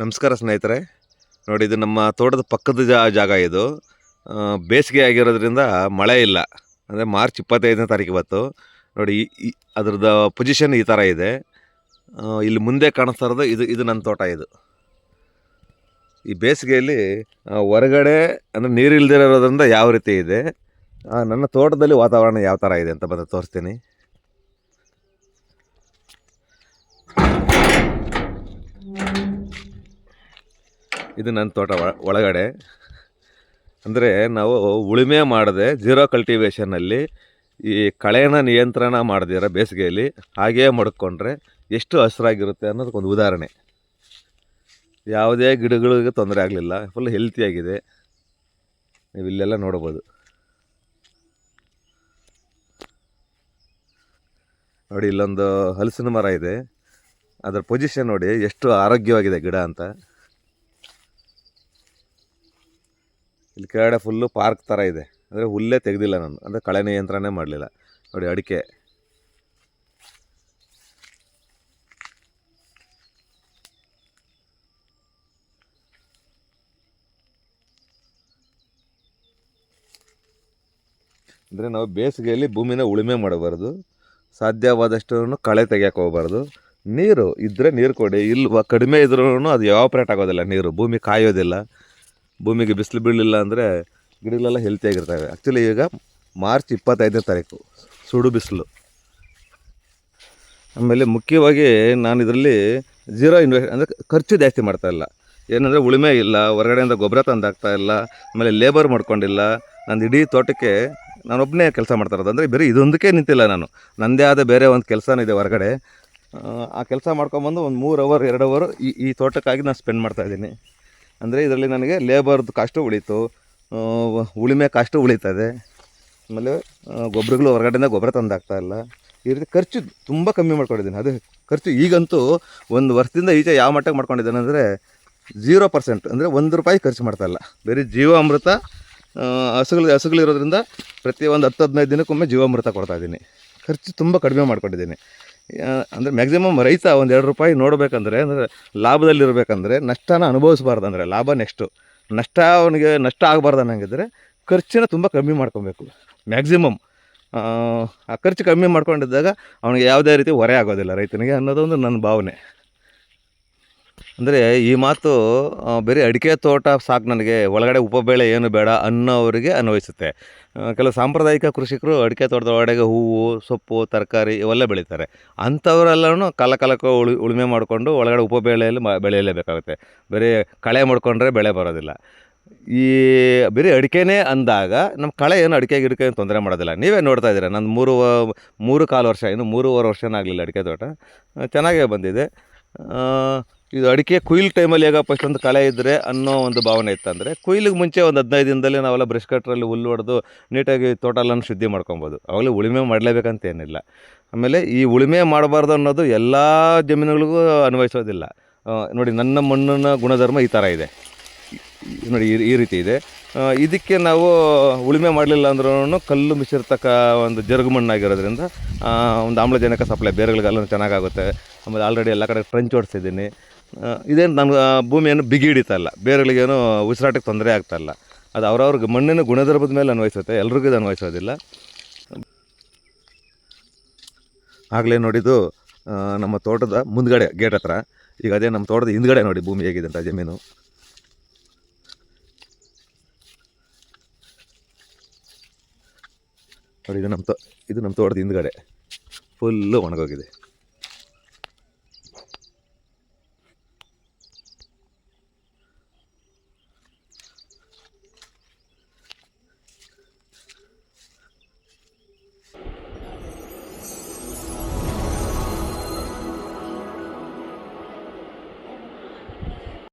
ನಮಸ್ಕಾರ ಸ್ನೇಹಿತರೆ. ನೋಡಿ, ಇದು ನಮ್ಮ ತೋಟದ ಪಕ್ಕದ ಜಾಗ ಇದು. ಬೇಸಿಗೆ ಆಗಿರೋದ್ರಿಂದ ಮಳೆ ಇಲ್ಲ. ಅಂದರೆ ಮಾರ್ಚ್ ಇಪ್ಪತ್ತೈದನೇ ತಾರೀಕು ಇವತ್ತು. ನೋಡಿ ಅದ್ರದ್ದು ಪೊಸಿಷನ್ ಈ ಥರ ಇದೆ. ಇಲ್ಲಿ ಮುಂದೆ ಕಾಣಿಸ್ತಾ ಇರೋದು ಇದು ಇದು ನನ್ನ ತೋಟ ಇದು. ಈ ಬೇಸಿಗೆಯಲ್ಲಿ ಹೊರಗಡೆ, ಅಂದರೆ ನೀರು ಇರೋದ್ರಿಂದ ಯಾವ ರೀತಿ ಇದೆ. ನನ್ನ ತೋಟದಲ್ಲಿ ವಾತಾವರಣ ಯಾವ ಥರ ಇದೆ ಅಂತ ಬಂದು ತೋರಿಸ್ತೀನಿ. ಇದು ನನ್ನ ತೋಟ ಒಳ- ಒಳಗಡೆ. ಅಂದರೆ ನಾವು ಉಳುಮೆ ಮಾಡದೆ ಜೀರೋ ಕಲ್ಟಿವೇಷನಲ್ಲಿ ಈ ಕಳೆನ ನಿಯಂತ್ರಣ ಮಾಡದಿರ ಬೇಸಿಗೆಯಲ್ಲಿ ಹಾಗೇ ಮಡ್ಕೊಂಡ್ರೆ ಎಷ್ಟು ಹಸಿರಾಗಿರುತ್ತೆ ಅನ್ನೋದಕ್ಕೊಂದು ಉದಾಹರಣೆ. ಯಾವುದೇ ಗಿಡಗಳಿಗೆ ತೊಂದರೆ ಆಗಲಿಲ್ಲ ಫುಲ್ ಹೆಲ್ತಿಯಾಗಿದೆ ನೀವು ಇಲ್ಲೆಲ್ಲ ನೋಡ್ಬೋದು. ನೋಡಿ, ಇಲ್ಲೊಂದು ಹಲಸಿನ ಮರ ಇದೆ. ಅದರ ಪೊಸಿಷನ್ ನೋಡಿ, ಎಷ್ಟು ಆರೋಗ್ಯವಾಗಿದೆ ಗಿಡ ಅಂತ. ಇಲ್ಲಿ ಕೆಳಗಡೆ ಫುಲ್ಲು ಪಾರ್ಕ್ ಥರ ಇದೆ. ಅಂದರೆ ಹುಲ್ಲೇ ತೆಗೆದಿಲ್ಲ ನಾನು. ಅಂದರೆ ಕಳೆ ನಿಯಂತ್ರಣೇ ಮಾಡಲಿಲ್ಲ. ನೋಡಿ ಅಡಿಕೆ. ಅಂದರೆ ನಾವು ಬೇಸಿಗೆಯಲ್ಲಿ ಭೂಮಿನ ಉಳುಮೆ ಮಾಡಬಾರ್ದು. ಸಾಧ್ಯವಾದಷ್ಟು ಕಳೆ ತೆಗಿಯಕ್ಕೆ ಹೋಗ್ಬಾರ್ದು. ನೀರು ಇದ್ದರೆ ನೀರು ಕೊಡಿ. ಇಲ್ವ ಕಡಿಮೆ ಇದ್ರೂ ಅದು ಎವಾಪ್ರೇಟ್ ಆಗೋದಿಲ್ಲ ನೀರು. ಭೂಮಿ ಕಾಯೋದಿಲ್ಲ. ಭೂಮಿಗೆ ಬಿಸಿಲು ಬೀಳಲಿಲ್ಲ ಅಂದರೆ ಗಿಡಗಳೆಲ್ಲ ಹೆಲ್ತಿಯಾಗಿರ್ತವೆ ಆ್ಯಕ್ಚುಲಿ ಈಗ ಮಾರ್ಚ್ ಇಪ್ಪತ್ತೈದನೇ ತಾರೀಕು ಸುಡು ಬಿಸಿಲು. ಆಮೇಲೆ ಮುಖ್ಯವಾಗಿ ನಾನು ಇದರಲ್ಲಿ ಜೀರೋ ಇನ್ವೆಸ್ಟ್ ಅಂದರೆ ಖರ್ಚು ಜಾಸ್ತಿ ಮಾಡ್ತಾಯಿಲ್ಲ ಏನಂದರೆ ಉಳುಮೆ ಇಲ್ಲ ಹೊರಗಡೆಯಿಂದ ಗೊಬ್ಬರ ತಂದಾಗ್ತಾ ಇಲ್ಲ ಆಮೇಲೆ ಲೇಬರ್ ಮಾಡ್ಕೊಂಡಿಲ್ಲ. ನಂದು ಇಡೀ ತೋಟಕ್ಕೆ ನಾನೊಬ್ಬನೇ ಕೆಲಸ ಮಾಡ್ತಾ ಇರೋದು. ಅಂದರೆ ಬೇರೆ ಇದೊಂದಕ್ಕೆ ನಿಂತಿಲ್ಲ ನಾನು. ನನ್ನದೇ ಆದ ಬೇರೆ ಒಂದು ಕೆಲಸನೂ ಇದೆ ಹೊರಗಡೆ. ಆ, ಕೆಲಸ ಮಾಡ್ಕೊಂಬಂದು ಒಂದು ಮೂರು ಅವರ್ ಎರಡು ಅವರ್ ಈ ಈ ತೋಟಕ್ಕಾಗಿ ನಾನು ಸ್ಪೆಂಡ್ ಮಾಡ್ತಾ ಇದ್ದೀನಿ. ಅಂದರೆ ಇದರಲ್ಲಿ ನನಗೆ ಲೇಬರ್ದು ಕಾಸ್ಟು ಉಳೀತು ಉಳಿಮೆ ಕಾಸ್ಟು ಉಳೀತದೆ. ಆಮೇಲೆ ಗೊಬ್ಬರಗಳು ಹೊರಗಡೆಯಿಂದ ಗೊಬ್ಬರ ತಂದಾಗ್ತಾ ಇಲ್ಲ. ಈ ರೀತಿ ಖರ್ಚು ತುಂಬ ಕಮ್ಮಿ ಮಾಡ್ಕೊಂಡಿದ್ದೀನಿ. ಅದು ಖರ್ಚು ಈಗಂತೂ ಒಂದು ವರ್ಷದಿಂದ ಈಚೆ ಯಾವ ಮಟ್ಟಕ್ಕೆ ಮಾಡ್ಕೊಂಡಿದ್ದೇನೆ ಅಂದರೆ ಜೀರೋ ಪರ್ಸೆಂಟ್ ಅಂದರೆ ಒಂದು ರೂಪಾಯಿ ಖರ್ಚು ಮಾಡ್ತಾ ಇಲ್ಲ. ಬರೀ ಜೀವಾಮೃತ ಹಸುಗಳ ಹಸುಗಳು, ಹಸುಗಳಿರೋದ್ರಿಂದ ಪ್ರತಿ ಒಂದು ಹತ್ತು ಹದಿನೈದು ದಿನಕ್ಕೊಮ್ಮೆ ಜೀವಾಮೃತ ಕೊಡ್ತಾ ಇದ್ದೀನಿ. ಖರ್ಚು ತುಂಬ ಕಡಿಮೆ ಮಾಡ್ಕೊಂಡಿದ್ದೀನಿ. ಅಂದರೆ ಮ್ಯಾಕ್ಸಿಮಮ್ ರೈತ ಒಂದು ಎರಡು ರೂಪಾಯಿ ನೋಡಬೇಕಂದ್ರೆ, ಅಂದರೆ ಲಾಭದಲ್ಲಿರಬೇಕಂದ್ರೆ ನಷ್ಟನ ಅನುಭವಿಸಬಾರ್ದು ಅಂದರೆ ಲಾಭ ನೆಕ್ಸ್ಟು ನಷ್ಟ ಅವನಿಗೆ ನಷ್ಟ ಆಗಬಾರ್ದು ಅನ್ನಂಗಿದ್ರೆ ಖರ್ಚಿನ ತುಂಬ ಕಮ್ಮಿ ಮಾಡ್ಕೊಬೇಕು. ಮ್ಯಾಕ್ಸಿಮಮ್ ಆ ಖರ್ಚು ಕಮ್ಮಿ ಮಾಡ್ಕೊಂಡಿದ್ದಾಗ ಅವನಿಗೆ ಯಾವುದೇ ರೀತಿ ಹೊರೆ ಆಗೋದಿಲ್ಲ ರೈತನಿಗೆ ಅನ್ನೋದೊಂದು ನನ್ನ ಭಾವನೆ. ಅಂದರೆ ಈ ಮಾತು ಬರೀ ಅಡಿಕೆ ತೋಟ ಸಾಕು ನನಗೆ, ಒಳಗಡೆ ಉಪಬೇಳೆ ಏನು ಬೇಡ ಅನ್ನೋವರಿಗೆ ಅನ್ವಯಿಸುತ್ತೆ. ಕೆಲವು ಸಾಂಪ್ರದಾಯಿಕ ಕೃಷಿಕರು ಅಡಿಕೆ ತೋಟದ ಒಳಗಡೆ ಹೂವು, ಸೊಪ್ಪು, ತರಕಾರಿ ಇವೆಲ್ಲ ಬೆಳೀತಾರೆ. ಅಂಥವರೆಲ್ಲನೂ ಕಾಲ ಕಾಲಕ್ಕೆ ಉಳಿ, ಉಳುಮೆ ಮಾಡಿಕೊಂಡು ಒಳಗಡೆ ಉಪಬೇಳೆಯಲ್ಲಿ ಬೆಳೆಯಲೇಬೇಕಾಗುತ್ತೆ ಬರೀ ಕಳೆ ಮಾಡಿಕೊಂಡ್ರೆ ಬೆಳೆ ಬರೋದಿಲ್ಲ. ಈ ಬರೀ ಅಡಿಕೆನೇ ಅಂದಾಗ ನಮ್ಮ ಕಳೆ ಏನು ಅಡಿಕೆ ಗಿಡಕ್ಕೆ ಏನು ತೊಂದರೆ ಮಾಡೋದಿಲ್ಲ. ನೀವೇ ನೋಡ್ತಾ ಇದ್ದೀರಾ ನನ್ನ ಮೂರು ಮೂರು ಕಾಲು ವರ್ಷ, ಇನ್ನು ಮೂರುವರೆ ವರ್ಷನೇ ಆಗಲಿಲ್ಲ ಅಡಿಕೆ ತೋಟ. ಚೆನ್ನಾಗೇ ಬಂದಿದೆ. ಇದು ಅಡಿಕೆ ಕುಯ್ಲ್ ಟೈಮಲ್ಲಿ ಹೇಗಪ್ಪ ಇಷ್ಟೊಂದು ಕಳೆ ಇದ್ದರೆ ಅನ್ನೋ ಒಂದು ಭಾವನೆ ಇತ್ತಂದರೆ ಕುಯ್ಲಿಗೆ ಮುಂಚೆ ಒಂದು ಹದಿನೈದು ದಿನದಲ್ಲಿ ನಾವೆಲ್ಲ ಬ್ರಷ್ ಕಟ್ರಲ್ಲಿ ಹುಲ್ಲು ಹೊಡೆದು ನೀಟಾಗಿ ತೋಟಲನ್ನು ಶುದ್ಧಿ ಮಾಡ್ಕೊಬೋದು. ಅವಾಗಲೇ ಉಳುಮೆ ಮಾಡಲೇಬೇಕಂತ ಏನಿಲ್ಲ. ಆಮೇಲೆ ಈ ಉಳುಮೆ ಮಾಡಬಾರ್ದು ಅನ್ನೋದು ಎಲ್ಲ ಜಮೀನುಗಳಿಗೂ ಅನ್ವಯಿಸೋದಿಲ್ಲ. ನೋಡಿ ನನ್ನ ಮಣ್ಣಿನ ಗುಣಧರ್ಮ ಈ ಥರ ಇದೆ. ನೋಡಿ ಈ- ಈ ರೀತಿ ಇದೆ. ಇದಕ್ಕೆ ನಾವು ಉಳುಮೆ ಮಾಡಲಿಲ್ಲ ಅಂದ್ರೂ ಕಲ್ಲು ಮಿಶಿರ್ತಕ್ಕ ಒಂದು ಜರುಗು ಮಣ್ಣಾಗಿರೋದ್ರಿಂದ ಒಂದು ಆಮ್ಲಜನಕ ಸಪ್ಲೈ ಬೇರೆಗಳಿಗೆಲ್ಲ ಚೆನ್ನಾಗಾಗುತ್ತೆ. ಆಮೇಲೆ ಆಲ್ರೆಡಿ ಎಲ್ಲ ಕಡೆ ಟ್ರಂಚ್ ಓಡಿಸಿದ್ದೀನಿ ಇದೇನು ನಮ್ಮ ಭೂಮಿಯನ್ನು ಬಿಗಿ ಹಿಡಿತಾ ಇಲ್ಲ ಬೇರೆಗಳಿಗೇನು ಉಸಿರಾಟಕ್ಕೆ ತೊಂದರೆ ಆಗ್ತಾಯಿಲ್ಲ ಅದು ಅವ್ರವ್ರಿಗೆ ಮಣ್ಣಿನ ಗುಣಧರ್ಮದ ಮೇಲೆ ಅನ್ವಯಿಸುತ್ತೆ, ಎಲ್ರಿಗೂ ಇದು ಅನ್ವಯಿಸೋದಿಲ್ಲ. ಆಗಲೇ ನೋಡಿದ್ದು ನಮ್ಮ ತೋಟದ ಮುಂದ್ಗಡೆ, ಗೇಟ್ ಹತ್ರ. ಈಗ ಅದೇ ನಮ್ಮ ತೋಟದ ಹಿಂದ್ಗಡೆ ನೋಡಿ ಭೂಮಿ ಹೇಗಿದೆ ಅಂತ, ಜಮೀನು. ನೋಡಿ, ಇದು ನಮ್ಮ ತೋ ಇದು ನಮ್ಮ ತೋಟದ ಹಿಂದ್ಗಡೆ. ಫುಲ್ಲು ಒಣಗೋಗಿದೆ.